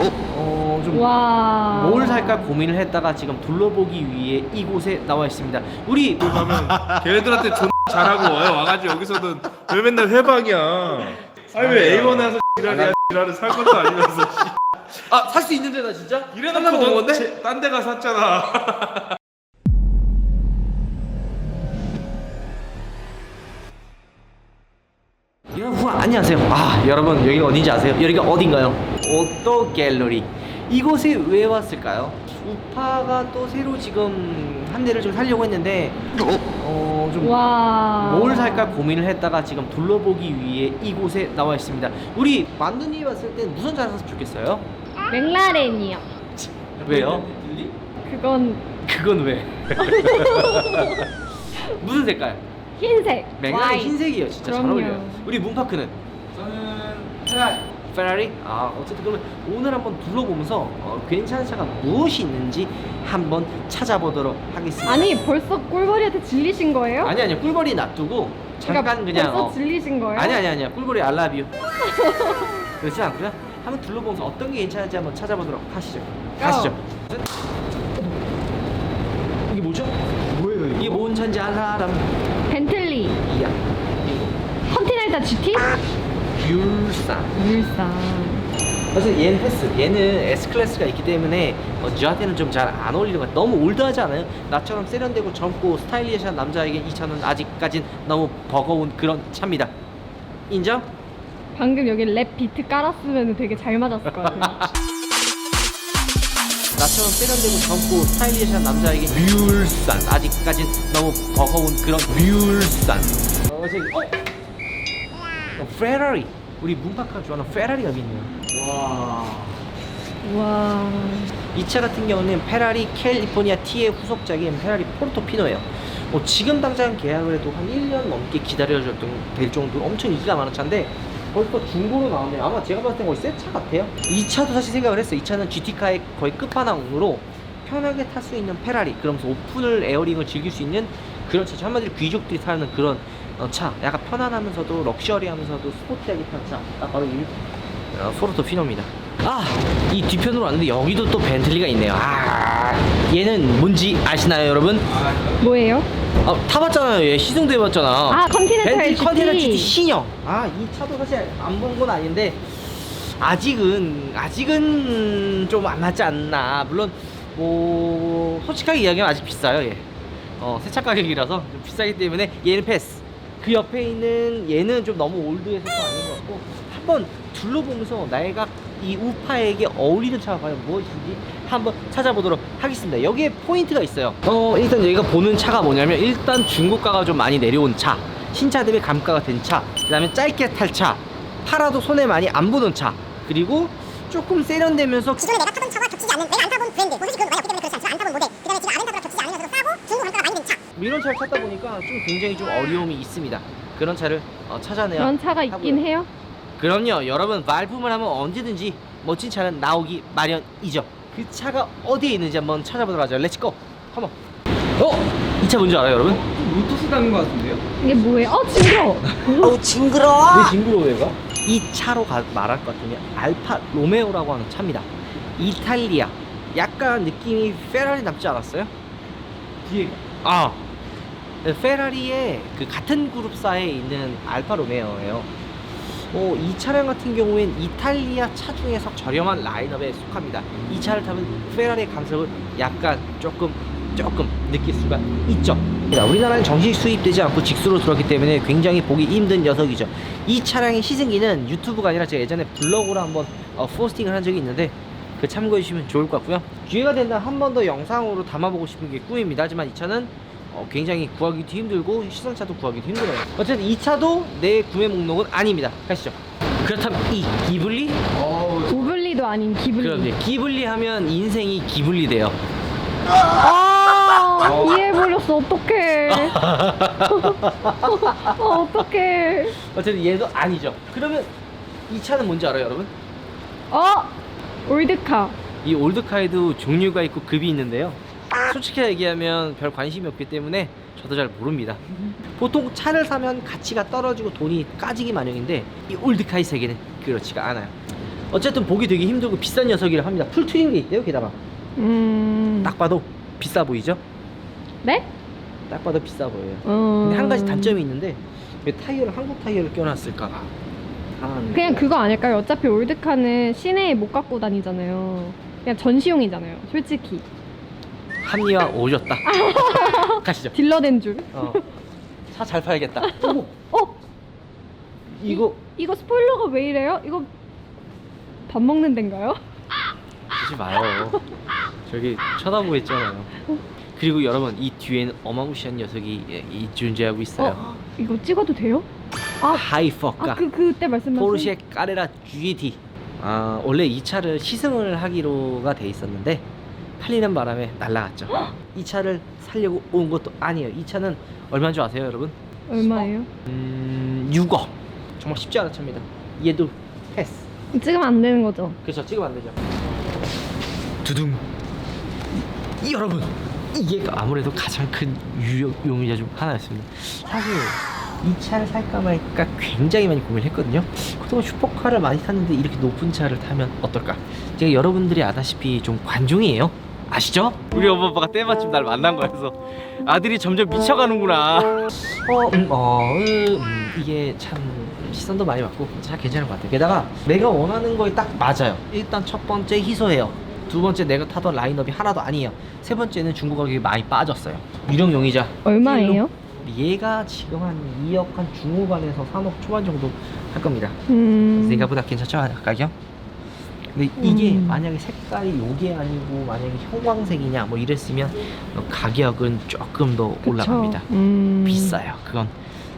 어, 좀 와. 뭘 살까 고민을 했다가 지금 둘러보기 위해 이곳에 나와 있습니다. 우리 가면 걔네들한테 존 잘하고 와요. 와가지고 여기서는 왜 맨날 회방이야? 아니 왜 A1에 와서 지랄이야 지랄을 살 것도 아니면서 아 살 수 있는데 나 진짜 이래놓고 살라고 온 건데? 넌딴 데가 샀잖아. 안녕하세요. 아 여러분 여기가 어딘지 아세요? 여기가 어딘가요? 오토 갤러리. 이곳에 왜 왔을까요? 우파가 또 새로 지금 한 대를 좀 살려고 했는데 어 좀 와. 뭘 살까 고민을 했다가 지금 둘러보기 위해 이곳에 나와 있습니다. 우리 만두님이 왔을 때 무슨 차 샀으면 좋겠어요? 맥라렌이요. 왜요? 그건 그건 왜? 무슨 색깔? 흰색. 맥락이 와인. 흰색이에요. 진짜 잘 그럼요. 어울려요. 우리 문파크는 페라리. 페라리? 아 어쨌든 그러면 오늘 한번 둘러보면서 어, 괜찮은 차가 무엇이 있는지 한번 찾아보도록 하겠습니다. 아니 벌써 꿀벌이한테 질리신 거예요? 아니 아니 꿀벌이 놔두고 잠깐 그러니까 그냥 벌써 어, 질리신 거예요? 아니 아니 아니야 꿀벌이 알라뷰 그렇지 않고요. 한번 둘러보면서 어떤 게 괜찮은지 한번 찾아보도록 하시죠. 가시죠. 이게 뭐죠? 뭐예요 이게 뭔 차인지 아는 사람? 벤틀리, 이야. 컨티넨탈 GT, 귤산. 울산. 그래서 얘는 패스. 얘는 S 클래스가 있기 때문에 어, 저한테는 좀 잘 안 어울리는 것 같아요. 너무 올드하지 않아요? 나처럼 세련되고 젊고 스타일리시한 남자에게 이 차는 아직까진 너무 버거운 그런 차입니다. 인정? 방금 여기 랩 비트 깔았으면 되게 잘 맞았을 것 같아요. 나처럼 세련되고 젊고 스타일리시한 남자에게 뮬산 아직까진 너무 버거운 그런 뮬산 어 저기 어? 어 페라리 우리 문파카 좋아하는 페라리가 있네요 와 와. 이 차 같은 경우는 페라리 캘리포니아 T의 후속작인 페라리 포르토피노예요. 뭐 지금 당장 계약을 해도 한 1년 넘게 기다려줄 될 정도로 엄청 인기가 많은 차인데 벌써 중고로 나왔네요. 아마 제가 봤을 땐 거의 새 차 같아요. 이 차도 사실 생각을 했어요. 이 차는 GT카의 거의 끝판왕으로 편하게 탈 수 있는 페라리 그러면서 오픈을 에어링을 즐길 수 있는 그런 차죠. 한마디로 귀족들이 타는 그런 어, 차. 약간 편안하면서도 럭셔리하면서도 스포티하게 탄 차. 딱 바로 이 어, 포르토 피노입니다. 아, 이 뒤편으로 왔는데 여기도 또 벤틀리가 있네요. 아, 얘는 뭔지 아시나요, 여러분? 뭐예요? 아, 타봤잖아요. 얘 시승도 해봤잖아. 아, 컨티넨탈 벤틀리 GT. 컨티넨탈 GT 신형. 아, 이 차도 사실 안 본 건 아닌데 아직은 아직은 좀 안 맞지 않나. 물론 뭐 솔직하게 이야기하면 아직 비싸요, 얘. 어, 세차 가격이라서 좀 비싸기 때문에 얘는 패스. 그 옆에 있는 얘는 좀 너무 올드해서 또 아닌 것 같고 한번 둘러보면서 내가 이 우파에게 어울리는 차가 과연 무엇인지 한번 찾아보도록 하겠습니다. 여기에 포인트가 있어요. 어 일단 여기가 보는 차가 뭐냐면 일단 중고가가 좀 많이 내려온 차, 신차 대비 감가가 된 차, 그다음에 짧게 탈 차, 팔아도 손에 많이 안 보는 차, 그리고 조금 세련되면서 기존에 내가 타본 차와 겹치지 않는 내가 안 타본 브랜드 뭐 솔직히 그건 많이 없기 때문에 그렇지 않지만 안 타본 모델 그 다음에 지금 아벤타브랑 겹치지 않으면서도 싸고 중고 단가가 많이 든차 뭐 이런 차를 찾다 보니까 좀 굉장히 좀 어려움이 있습니다. 그런 차를 어, 찾아내야 그런 차가 있긴 하고요. 해요? 그럼요 여러분 말품을 하면 언제든지 멋진 차는 나오기 마련이죠 그 차가 어디에 있는지 한번 찾아보도록 하죠 렛츠고 컴온 어? 이 차 뭔지 알아요 여러분? 로투스 닮은 것 같은데요? 이게 뭐예요? 어, 징그러워. 왜 징그러워 얘가? 이 차로 가, 말할 것 같으면 알파 로메오라고 하는 차입니다 이탈리아 약간 느낌이 페라리 남지 않았어요? 뒤에 아 네, 페라리의 그 같은 그룹사에 있는 알파 로메오예요. 어, 이 차량 같은 경우엔 이탈리아 차 중에서 저렴한 라인업에 속합니다. 이 차를 타면 페라리의 감성을 약간 조금 조금 느낄 수가 있죠. 자, 우리나라는 정식 수입되지 않고 직수로 들어왔기 때문에 굉장히 보기 힘든 녀석이죠. 이 차량의 시승기는 유튜브가 아니라 제가 예전에 블로그로 한번 어, 포스팅을 한 적이 있는데 그 참고해 주시면 좋을 것 같고요. 기회가 된다면 한 번 더 영상으로 담아보고 싶은 게 꿈입니다. 하지만 이 차는 어, 굉장히 구하기도 힘들고 시승차도 구하기도 힘들어요. 어쨌든 이 차도 내 구매 목록은 아닙니다. 가시죠. 그렇다면 이 기블리? 고블리도 아닌 기블리. 그럼 이제 기블리 하면 인생이 기블리 돼요. 아, 이해해버렸어. 어떡해. 어, 어떡해. 어쨌든 얘도 아니죠. 그러면 이 차는 뭔지 알아요, 여러분? 어? 올드카. 이 올드카에도 종류가 있고 급이 있는데요. 솔직히 얘기하면 별 관심이 없기 때문에 저도 잘 모릅니다. 보통 차를 사면 가치가 떨어지고 돈이 까지기 마련인데 이 올드카의 세계는 그렇지가 않아요. 어쨌든 보기 되게 힘들고 비싼 녀석이라 합니다. 풀게 있대요. 게다가 음. 딱 봐도 비싸 보이죠? 네? 딱 봐도 비싸 보여요. 어. 근데 한 가지 단점이 있는데 왜 타이어를 한국 타이어를 껴놨을까? 아, 그냥 그거 아닐까요? 어차피 올드카는 시내에 못 갖고 다니잖아요. 그냥 전시용이잖아요. 솔직히 합리화 오졌다. 가시죠. 딜러 된 줄. 어. 차 잘 팔겠다. 오, 어? 이거 이거 스포일러가 왜 이래요? 이거 밥 먹는 데인가요? 보지 마요. 저기 쳐다보고 있잖아요. 그리고 여러분 이 뒤에는 어마무시한 녀석이 예, 이 존재하고 있어요. 어? 이거 찍어도 돼요? 아, 하이 퍼카 아 그 그때 말씀하신 포르쉐 까레라 GT. 아 원래 이 차를 시승을 하기로가 돼 있었는데 팔리는 바람에 날라갔죠. 이 차를 살려고 온 것도 아니에요. 이 차는 얼마인 줄 아세요, 여러분? 얼마예요? 음 6억. 정말 쉽지 않은 차입니다. 얘도 패스. 찍으면 안 되는 거죠? 그렇죠. 찍으면 안 되죠. 두둥. 이, 여러분, 이게 아무래도 가장 큰 유역 용의자 중 하나였습니다. 사실 이 차를 살까 말까 굉장히 많이 고민을 했거든요. 그동안 슈퍼카를 많이 탔는데 이렇게 높은 차를 타면 어떨까? 제가 여러분들이 아다시피 좀 관종이에요. 아시죠? 우리 엄마 아빠가 때마침 날 만난 거여서 아들이 점점 미쳐가는구나. 어, 음, 어, 음, 음, 이게 참 시선도 많이 받고 잘 괜찮은 것 같아요. 게다가 내가 원하는 거에 딱 맞아요. 일단 첫 번째 희소해요. 두 번째 내가 타던 라인업이 하나도 아니에요. 세 번째는 중고 가격이 많이 빠졌어요. 유령 용의자. 얼마예요? 얘가 지금 한 2억 한 중후반에서 3억 초반 정도 할 겁니다. 음. 생각보다 괜찮죠 가격? 근데 이게 음. 만약에 색깔이 요게 아니고 만약에 형광색이냐 뭐 이랬으면 어, 가격은 조금 더 그쵸. 올라갑니다. 음. 비싸요. 그건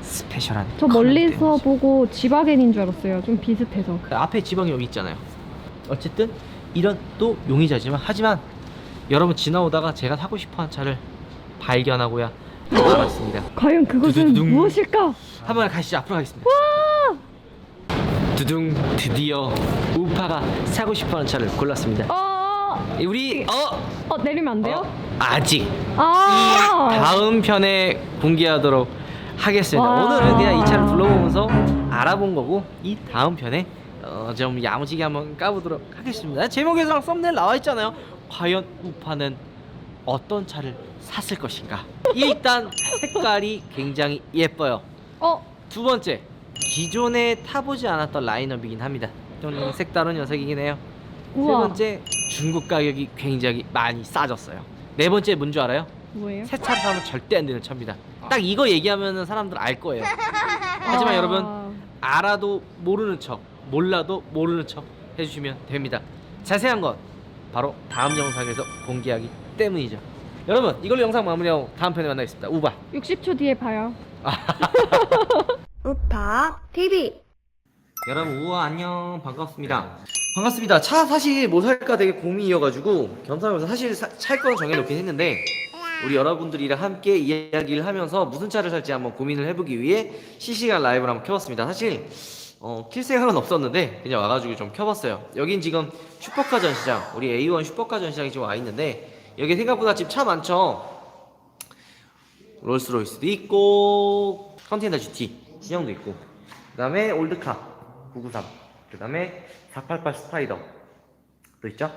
스페셜한. 저 멀리서 때문이지. 보고 지바겐인 줄 알았어요. 좀 비슷해서. 그 앞에 지방이 여기 있잖아요. 어쨌든 이런 또 용의자지만 하지만 여러분 지나오다가 제가 사고 싶어하는 차를 발견하고야 나왔습니다. 과연 그것은 두두두둥. 무엇일까? 한번 가시죠. 앞으로 가겠습니다. 두둥 드디어 우파가 사고 싶어하는 차를 골랐습니다. 어, 우리 어 어 내리면 안 돼요? 아직 아. 다음 편에 공개하도록 하겠습니다. 와. 오늘은 그냥 이 차를 둘러보면서 알아본 거고 이 다음 편에 어, 좀 야무지게 한번 까보도록 하겠습니다. 제목에서랑 썸네일 나와 있잖아요. 과연 우파는 어떤 차를 샀을 것인가? 일단 색깔이 굉장히 예뻐요. 어, 두 번째 기존에 타보지 않았던 라인업이긴 합니다. 좀 색다른 녀석이긴 해요. 세 우와. 번째 중국 가격이 굉장히 많이 싸졌어요. 네 번째 뭔 줄 알아요? 뭐예요? 새 차를 사면 절대 안 되는 차입니다. 딱 이거 얘기하면 사람들 알 거예요. 하지만 아. 여러분 알아도 모르는 척, 몰라도 모르는 척 해주시면 됩니다. 자세한 건 바로 다음 영상에서 공개하기 때문이죠. 여러분 이걸로 영상 마무리하고 다음 편에 만나겠습니다. 우바. 60초 뒤에 봐요. 우파 TV 여러분 우와 안녕. 반갑습니다. 반갑습니다. 차 사실 뭐 살까 되게 고민이어가지고 겸사겸사 사실 살건 정해놓긴 했는데 우리 여러분들이랑 함께 이야기를 하면서 무슨 차를 살지 한번 고민을 해보기 위해 실시간 라이브를 한번 켜봤습니다. 사실 어, 킬 생각은 없었는데 그냥 와가지고 좀 켜봤어요. 여긴 지금 슈퍼카 전시장 우리 A1 슈퍼카 전시장이 지금 와 있는데 여기 생각보다 지금 차 많죠? 롤스로이스도 있고 컨테이너 GT 신형도 있고 그 다음에 올드카 993 그 다음에 488 스파이더 또 있죠?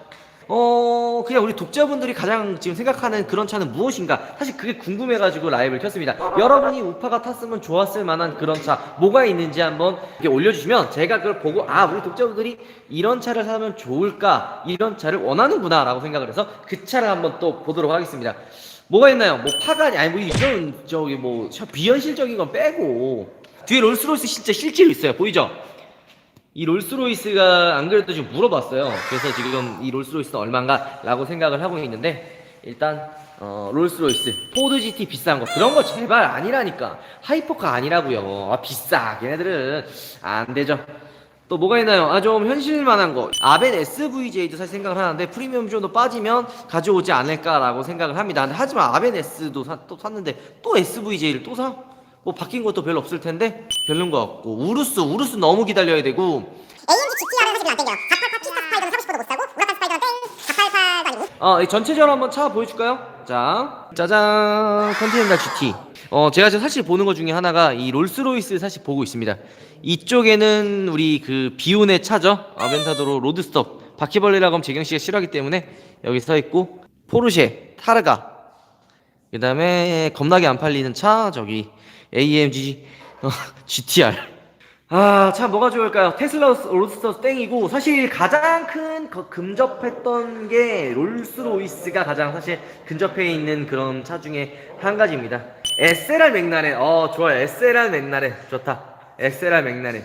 어 그냥 우리 독자분들이 가장 지금 생각하는 그런 차는 무엇인가? 사실 그게 궁금해가지고 라이브를 켰습니다. 여러분이 우파가 탔으면 좋았을 만한 그런 차 뭐가 있는지 한번 이렇게 올려주시면 제가 그걸 보고 아 우리 독자분들이 이런 차를 사면 좋을까? 이런 차를 원하는구나 라고 생각을 해서 그 차를 한번 또 보도록 하겠습니다. 뭐가 있나요? 뭐 파가 아니 뭐 이런 저기 뭐 비현실적인 건 빼고 뒤에 롤스로이스 진짜 실제로 있어요 보이죠? 이 롤스로이스가 안 그래도 지금 물어봤어요. 그래서 지금 이 롤스로이스는 얼마인가 라고 생각을 하고 있는데 일단 어, 롤스로이스 포드 GT 비싼 거 그런 거 제발 아니라니까 하이퍼카 아니라고요. 아 비싸 걔네들은 안 되죠. 또 뭐가 있나요? 아 좀 현실만한 거 아벤 SVJ도 사실 생각을 하는데 프리미엄 존도 빠지면 가져오지 않을까라고 생각을 합니다. 하지만 아벤 S도 사- 또 샀는데 또 SVJ를 또 사? 뭐 바뀐 것도 별로 없을 텐데 별론 것 같고 우루스 우루스 너무 기다려야 되고 AMG GTR은 사실 안 땡겨요 488 피스타 스파이더는 사고 싶어도 못 사고 우라칸 스파이더는 땡 488도 아니고 어, 이 전체적으로 한번 차 보여줄까요? 자, 짜잔, 컨티넨탈 GT. 어 제가 지금 사실 보는 것 중에 하나가 이 롤스로이스 사실 보고 있습니다. 이쪽에는 우리 그 비운의 차죠. 아벤타도로 로드스톱 바퀴벌레라고 하면 재경 씨가 싫어하기 때문에 여기 서 있고 포르쉐 타르가 그 다음에 겁나게 안 팔리는 차 저기 AMG 어, GTR 아, 참 뭐가 좋을까요? 테슬라 로드스터 땡이고 사실 가장 큰 거- 근접했던 게 롤스로이스가 가장 사실 근접해 있는 그런 차 중에 한 가지입니다. SLR 맥라렌, 어 좋아요. SLR 맥라렌 좋다. SLR 맥라렌.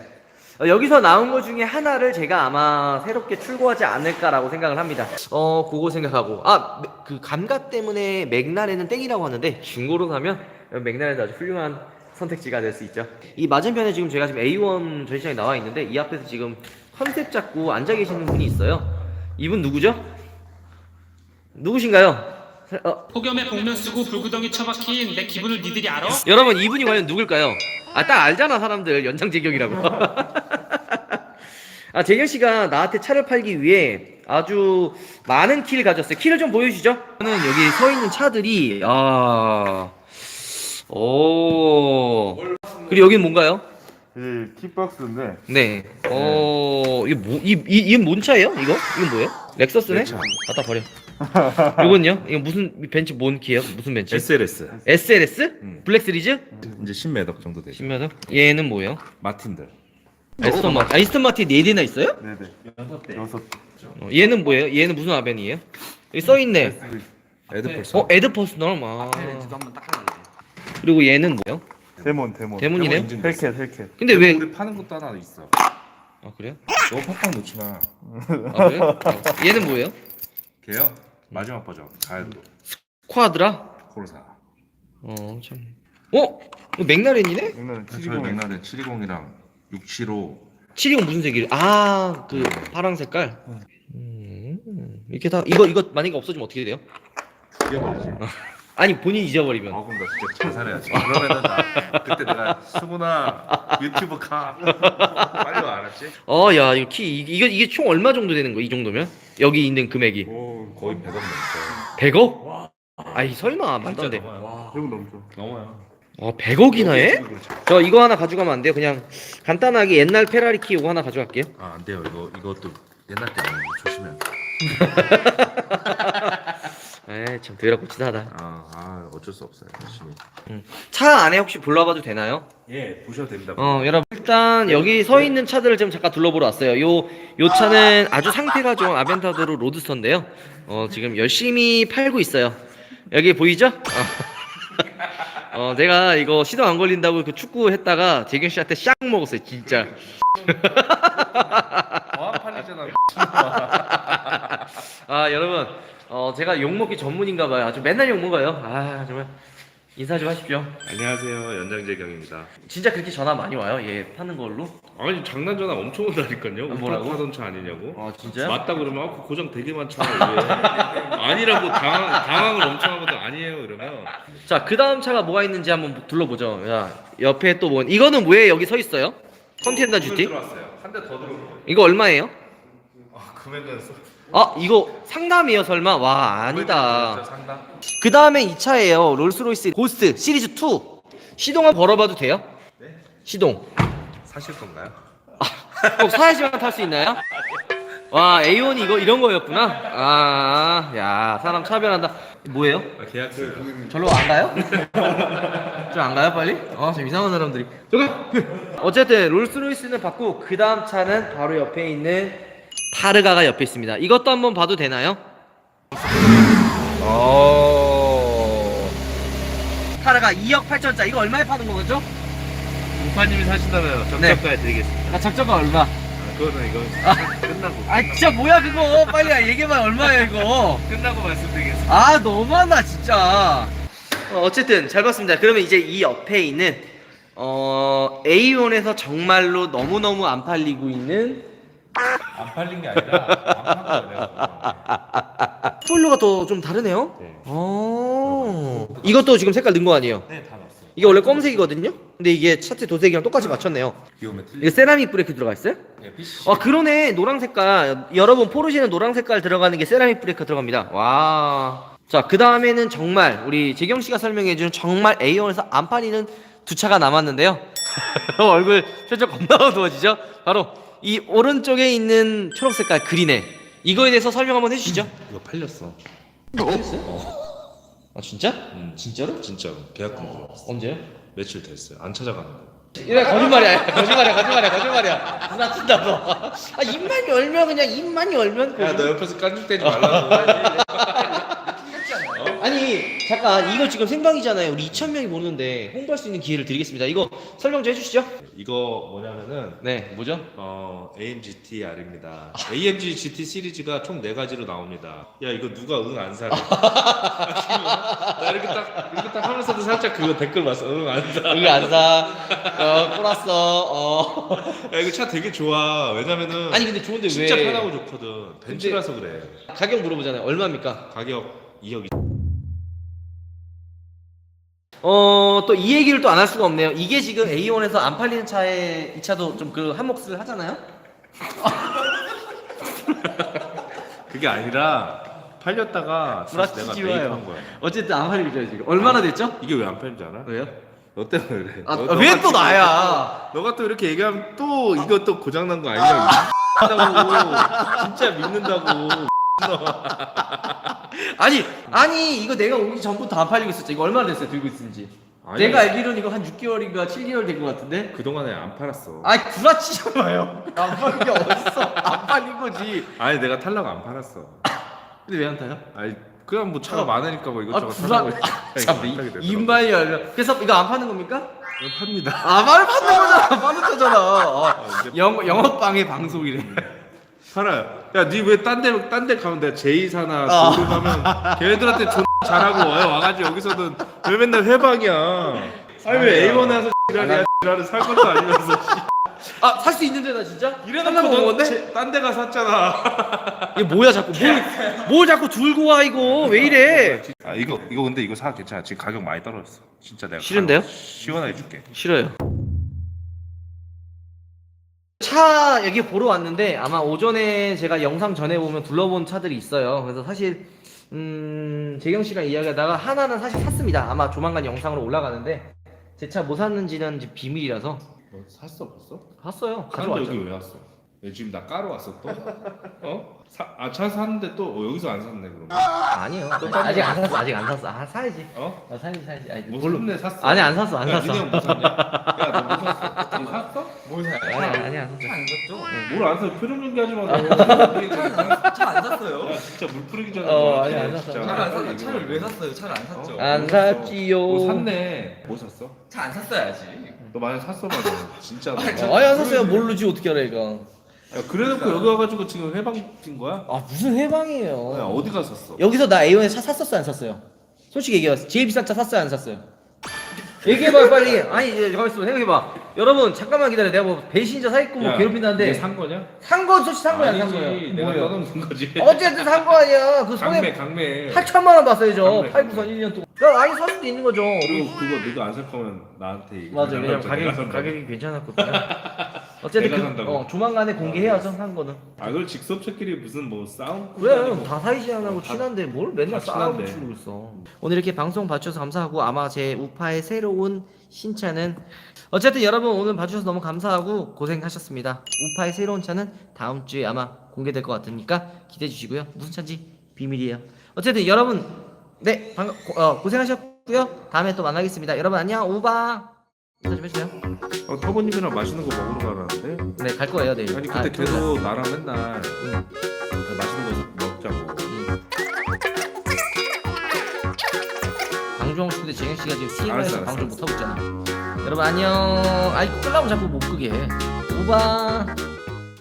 어, 여기서 나온 것 중에 하나를 제가 아마 새롭게 출고하지 않을까라고 생각을 합니다. 어, 그거 생각하고 아, 그 감각 때문에 맥라렌은 땡이라고 하는데 중고로 사면 맥라렌도 아주 훌륭한 선택지가 될 수 있죠. 이 맞은편에 지금 제가 지금 A1 전시장에 나와 있는데 이 앞에서 지금 컨셉 잡고 앉아 계시는 분이 있어요. 이분 누구죠? 누구신가요? 어, 폭염에 복면 쓰고 불구덩이 처박힌 내 기분을 니들이 알아? 여러분 이분이 과연 누굴까요? 아 딱 알잖아 사람들 연장 재경이라고. 아 재경 씨가 나한테 차를 팔기 위해 아주 많은 키를 가졌어요. 키를 좀 보여주시죠. 저는 여기 서 있는 차들이 아, 오 그리고 여긴 뭔가요? 이 킥박스인데 네. 어 이게 뭐 이 이, 이건 뭔 차예요? 이거 이건 뭐예요? 렉서스네? 내 차. 갖다 버려. 이건요? 이거 무슨 벤츠 뭔 키예요? 무슨 벤츠? SLS SLS? 음. 블랙 시리즈? 이제 10매덕 정도 되죠. 10몇 얘는 뭐예요? 마틴들. 에스턴 마틴. 아, 에스턴 마틴 네 대나 있어요? 네네. 여섯 대. 여섯. 어, 얘는 뭐예요? 얘는 무슨 아벤이에요? 여기 써 있네. 에드펄스. 어, 에드 퍼스널. 아. 그리고 얘는 뭐예요? 데몬 데몬. 데몬이네요? 헬켓 헬켓. 근데 왜? 우리 파는 것도 하나 있어. 아 그래요? 너무 팍팍 놓지 마. 아 그래요? 어, 얘는 뭐예요? 걔요? 마지막 버전 가야도 쿼드라? 코르사. 어 참. 어? 이거 맥라렌이네? 저희 맥라렌 720이랑 675. 720 무슨 색이래? 아, 그 파랑 색깔. 음, 이렇게 다 이거 이거 만약에 없어지면 어떻게 돼요? 이어버리지. 아니 본인 잊어버리면. 아 그럼 나 진짜 자살해야지. 그러면은 나 그때 내가 수구나 유튜브 가 빨리 와 알았지? 어, 야, 이거 키 이- 이거 이게 총 얼마 정도 되는 거야? 이 정도면? 여기 있는 금액이 오 거의 100억 넘죠. 100억? 아이 설마 말도 안 돼. 넘어요. 100억 넘죠. 넘어요. 어, 100억이나 해? 저 이거 하나 가져가면 안 돼요? 그냥 간단하게 옛날 페라리 키 이거 하나 가져갈게요. 아, 안 돼요. 이거 이것도 옛날 게 아니고 조심해야 돼. 에이, 참 더럽고 치사하다. 아, 아, 어쩔 수 없어요. 열심히. 차 안에 혹시 불러봐도 되나요? 예, 보셔도 됩니다. 어, 여러분 일단 여기 서 있는 차들을 좀 잠깐 둘러보러 왔어요. 요, 요 차는 아주 상태가 좋은 아벤타도르 로드스터인데요. 어, 지금 열심히 팔고 있어요. 여기 보이죠? 어, 어, 내가 이거 시동 안 걸린다고 그 축구 했다가 재경 씨한테 샥 먹었어요, 진짜. 과학판이잖아. 아, 여러분, 어, 제가 욕먹기 전문인가 봐요. 아주 맨날 욕먹어요. 아, 정말. 인사 좀 하십시오. 안녕하세요. 연장재경입니다. 진짜 그렇게 전화 많이 와요? 얘 파는 걸로? 아니, 장난 전화 엄청 온다니까요. 아, 뭐라고? 하던 차 아니냐고. 아, 진짜요? 맞다 그러면 아, 그 고장 되게 많잖아. 왜? 아니라고 당황, 당황을 엄청 하거든. 아니에요. 이러면 자, 그 다음 차가 뭐가 있는지 한번 둘러보죠. 야, 옆에 또 뭐, 이거는 왜 여기 서 있어요? 컨텐더 GT? 들어왔어요. 한 대 더 들어오고. 이거 얼마예요? 아, 금액은 아, 이거 상담이에요, 설마? 와, 아니다. 상당. 그 다음에 이 차예요. 롤스로이스 고스트 시리즈 2. 시동을 걸어봐도 돼요? 시동. 사실 건가요? 꼭 사야지만 탈 수 있나요? 와, A1이 이거 이런 거였구나. 아, 야, 사람 차별한다. 뭐예요? 아, 계약서. 절로 안 가요? 좀 안 가요 빨리? 아, 좀 이상한 사람들이. 저기. 어쨌든 롤스로이스는 받고 그 다음 차는 바로 옆에 있는 타르가가 옆에 있습니다. 이것도 한번 봐도 되나요? 오. 타르가 2억 8천짜 이거 얼마에 파는 거죠? 우파님이 사신다면 네. 적정가에 드리겠습니다. 아, 적정가 얼마? 아, 그거는 이거 끝나고 아, 진짜 뭐야 그거? 빨리 얘기해봐 얼마야 이거? 끝나고 말씀드리겠습니다. 아 너무하다 진짜 어, 어쨌든 잘 봤습니다 그러면 이제 이 옆에 있는 어 A1에서 정말로 너무너무 안 팔리고 있는 안 팔린 게 아니라 안 팔린 거예요. 스포일러가 더좀 다르네요 네. 어 이것도 지금 색깔 넣은 거 아니에요 네, 다 넣었어요. 이게 원래 검은색이거든요 근데 이게 차체 도색이랑 똑같이 맞췄네요. 이게 세라믹 브레이크 들어가 있어요? 네, PC. 아 그러네 노랑 색깔 여러분 포르쉐는 노랑 색깔 들어가는 게 세라믹 브레이크 들어갑니다 와 자, 그 다음에는 정말 우리 재경 씨가 설명해 준 정말 A1에서 안 팔리는 두 차가 남았는데요. 얼굴 표정 겁나 어두워지죠? 바로 이 오른쪽에 있는 초록 색깔 그린에 이거에 대해서 설명 한번 해주시죠. 이거 팔렸어. 아 진짜? 음. 진짜로? 진짜로 계약금 들어왔어. 언제요? 며칠 됐어요. 안 찾아가는데. 이래 거짓말이야 거짓말이야 거짓말이야 거짓말이야 누나 친다 너 아 입만 열면 그냥 입만 열면 야, 너 옆에서 깐죽대지 말라고. 아니 잠깐 이거 지금 생방이잖아요 우리 2,000명이 보는데 홍보할 수 있는 기회를 드리겠습니다 이거 설명 좀 해주시죠 이거 뭐냐면은 네 뭐죠? 어, AMG R입니다. AMG GT 시리즈가 총 네 가지로 나옵니다. 야 이거 누가 응 안 사래? 나 이렇게 딱 이렇게 딱 하면서도 살짝 그거 댓글 봤어. 응 안 사. 이거 안사 어 꼬랐어 어 야 이거 차 되게 좋아. 왜냐면은 아니 근데 좋은데 진짜 왜 편하고 좋거든. 벤츠라서 그래. 가격 물어보잖아요 얼마입니까? 가격 2억 어 또 이 얘기를 또 안 할 수가 없네요 이게 지금 A1에서 안 팔리는 차에 이 차도 좀 그 한몫을 하잖아요 그게 아니라 팔렸다가 다시 내가. 매입한 거야. 어쨌든 안 팔리죠 지금 얼마나 됐죠? 이게 왜 안 팔린지 알아? 왜요? 너 때문에 그래. 아, 너- 왜 너가 또 지금 나야? 너가 또 이렇게 얘기하면 또 이거 또 고장난 거 아니냐고 다고 진짜 믿는다고 아니 아니 이거 내가 오기 전부터 안 팔리고 있었죠 이거 얼마나 됐어요 들고 있은지. 아니. 내가 알기로는 이거 한 6개월인가 7개월 된 것 같은데? 그동안에 안 팔았어. 아이 구라치지 마요? 안 팔린 게 어딨어? 안 팔린 거지. 아니 내가 탈라고 안 팔았어. 근데 왜 안 타요? 아니 그냥 뭐 차가 많으니까 뭐 아 이것저것 구라 타라고. 참 입만 열려 그래서 이거 안 파는 겁니까? 팝니다. 아말 파는 거잖아 파는 거잖아. 어. 이제 영, 영업방의 방송이래 팔아요. 야 니 왜 딴 데 딴 데 가면 내가 제이사나 아. 도로 가면 걔네들한테 존 잘하고 와요. 와가지고 여기서는 왜 맨날 회방이야. 아니 왜 A1에 와서 지랄이야 지랄을 살 것도 아니면서. 아 살 수 있는데 나 진짜? 이래놓고 온 건데? 넌딴데 가 샀잖아. 이게 뭐야 자꾸. 뭘, 뭘 자꾸 들고 와 이거. 왜 이래? 아 이거 이거 근데 이거 사 괜찮아. 지금 가격 많이 떨어졌어. 진짜 내가 싫은데요? 가격 시원하게 줄게. 싫어요. 차 여기 보러 왔는데 아마 오전에 제가 영상 전에 보면 둘러본 차들이 있어요. 그래서 사실 음 재경 씨랑 이야기하다가 하나는 사실 샀습니다. 아마 조만간 영상으로 올라가는데 제 차 뭐 샀는지는 이제 비밀이라서 너 샀어 벌써? 샀어요. 가져왔죠. 여기 왜 왔어? 왜 지금 나 까러 왔어 또? 어? 아차 샀는데 또 어, 여기서 안 샀네 그럼 아니요. 아직 안 샀어. 아직 안 샀어. 아 사야지. 어? 아 사야지 사야지. 아니, 뭐 뭘로- 샀네 샀어 아니 안 샀어 안 야, 샀어. 니네 형뭐 샀냐? 야너뭐 샀어? 뭐 샀어? 뭘 사요? 아니 아니 안 샀어. 뭘안 샀어 표정 연기하지 마 차안 샀어요? 야 진짜 물풀이기잖아 어, 아니, 안 샀어. 차를 안 샀어요. 차를 왜 샀어요? 차를 안 샀죠. 안 샀지요. 뭐 샀네 뭐 샀어? 차 안 샀어야지. 너 만약 샀어 봐도 진짜 너. 어, 아니 안 샀어요. 모르지 어떻게 알아 이거. 야 그래놓고 여기 와가지고 지금 회방 뛴 거야? 아 무슨 해방이에요. 야 어디 가서 샀어? 여기서 나 A1에 차 샀었어 안 샀어요? 솔직히 얘기해. 제일 비싼 차 샀어요 안 샀어요? 얘기해봐 빨리. 아니 이제 가만 있어 생각해봐. 여러분 잠깐만 기다려. 내가 뭐 배신자 사기꾼 뭐 야, 괴롭힌다는데 이게 산 거냐? 산건 솔직히 산 거야 안산 아니지, 거야. 내가 뭐예요? 떠넘는 거지 어쨌든 산거 아니야. 그 강매 강매 8천만 원 봤어야죠. 강매, 팔구선 강매. 1년 동안. 야 아니 살 수도 있는 거죠. 그리고 그거 네가 안살 거면 나한테 얘기 맞아 왜냐면 내가 가격 산다고. 가격이 괜찮았거든요. 어쨌든 내가 그, 산다고. 어, 조만간에 공개해야죠 산 거는. 아 그걸 직섭체끼리 무슨 뭐 싸움 그래 다 사이시안하고 다- 친한데 뭘 맨날 다 싸우고 친한데. 치고 있어 오늘 이렇게 방송 봐주셔서 감사하고 아마 제 우파의 새로운 신차는 어쨌든 여러분 오늘 봐주셔서 너무 감사하고 고생하셨습니다. 우파의 새로운 차는 다음 주에 아마 공개될 것 같으니까 기대해 주시고요. 무슨 차인지 비밀이에요. 어쨌든 여러분 네 방, 고, 어, 고생하셨고요. 다음에 또 만나겠습니다. 여러분 안녕. 우바. 인사 좀 해주세요. 어, 터보님이랑 맛있는 거 먹으러 가라는데? 네 갈 거예요 내일. 아니 아, 근데 그래서- 계속 나랑 맨날 응. 그 맛있는 거 먹자고. 음. 방종하고 싶은데 재현 씨가 지금 알았어, 알았어, 방종 못 하고 있잖아. 여러분 안녕. 아이 끌라면 자꾸 못 끄게. 해. 오바.